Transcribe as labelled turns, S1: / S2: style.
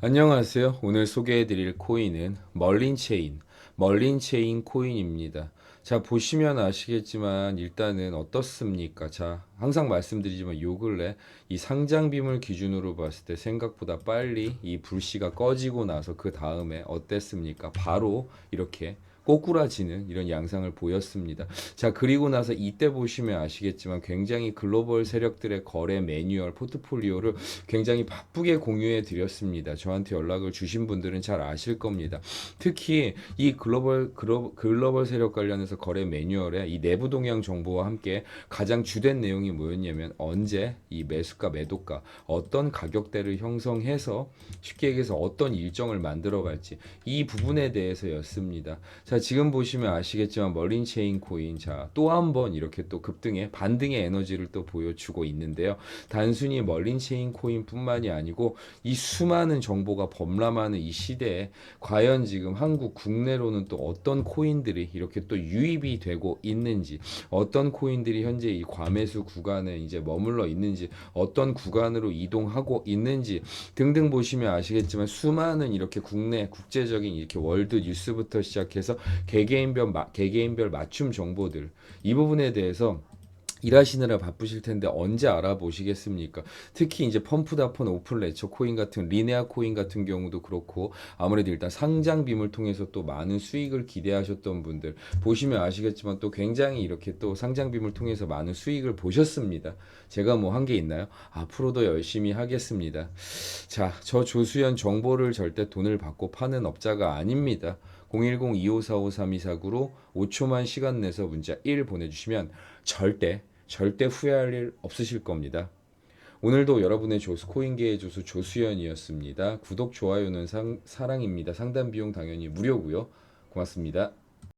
S1: 안녕하세요. 오늘 소개해드릴 코인은 멀린 체인, 멀린 체인 코인입니다. 자, 보시면 아시겠지만 일단은 어떻습니까? 자, 항상 말씀드리지만 요 근래 이 상장 비물 기준으로 봤을 때 생각보다 빨리 이 불씨가 꺼지고 나서 그 다음에 어땠습니까? 바로 이렇게 꼬꾸라지는 이런 양상을 보였습니다. 자, 그리고 나서 이때 보시면 아시겠지만 굉장히 글로벌 세력들의 거래 매뉴얼, 포트폴리오를 굉장히 바쁘게 공유해 드렸습니다. 저한테 연락을 주신 분들은 잘 아실 겁니다. 특히 이 글로벌 글로, 글로벌 세력 관련해서 거래 매뉴얼에 이 내부 동향 정보와 함께 가장 주된 내용이 뭐였냐면 언제 이 매수가 매도가 어떤 가격대를 형성해서 쉽게 얘기해서 어떤 일정을 만들어 갈지 이 부분에 대해서였습니다. 자, 지금 보시면 아시겠지만 멀린 체인 코인 자, 또 한 번 이렇게 또 급등의 반등의 에너지를 또 보여주고 있는데요. 단순히 멀린 체인 코인뿐만이 아니고 이 수많은 정보가 범람하는 이 시대에 과연 지금 한국 국내로는 또 어떤 코인들이 이렇게 또 유입이 되고 있는지 어떤 코인들이 현재 이 과매수 구간에 이제 머물러 있는지 어떤 구간으로 이동하고 있는지 등등 보시면 아시겠지만 수많은 이렇게 국내 국제적인 이렇게 월드 뉴스부터 시작해서 개개인별 마- 개개인별 맞춤 정보들 이 부분에 대해서 일하시느라 바쁘실 텐데 언제 알아보시겠습니까? 특히 이제 펌프다폰 오픈 레처 코인 같은 리네아 코인 같은 경우도 그렇고 아무래도 일단 상장 빔을 통해서 또 많은 수익을 기대하셨던 분들 보시면 아시겠지만 또 굉장히 이렇게 또 상장 빔을 통해서 많은 수익을 보셨습니다. 제가 뭐 한 게 있나요? 앞으로도 열심히 하겠습니다. 자, 저 조수연 정보를 절대 돈을 받고 파는 업자가 아닙니다. 010-2545-3249로 5초만 시간 내서 문자 1 보내주시면 절대 절대 후회할 일 없으실 겁니다. 오늘도 여러분의 조수 코인계의 조수 조수연이었습니다. 구독 좋아요는 상, 사랑입니다. 상담 비용 당연히 무료고요. 고맙습니다.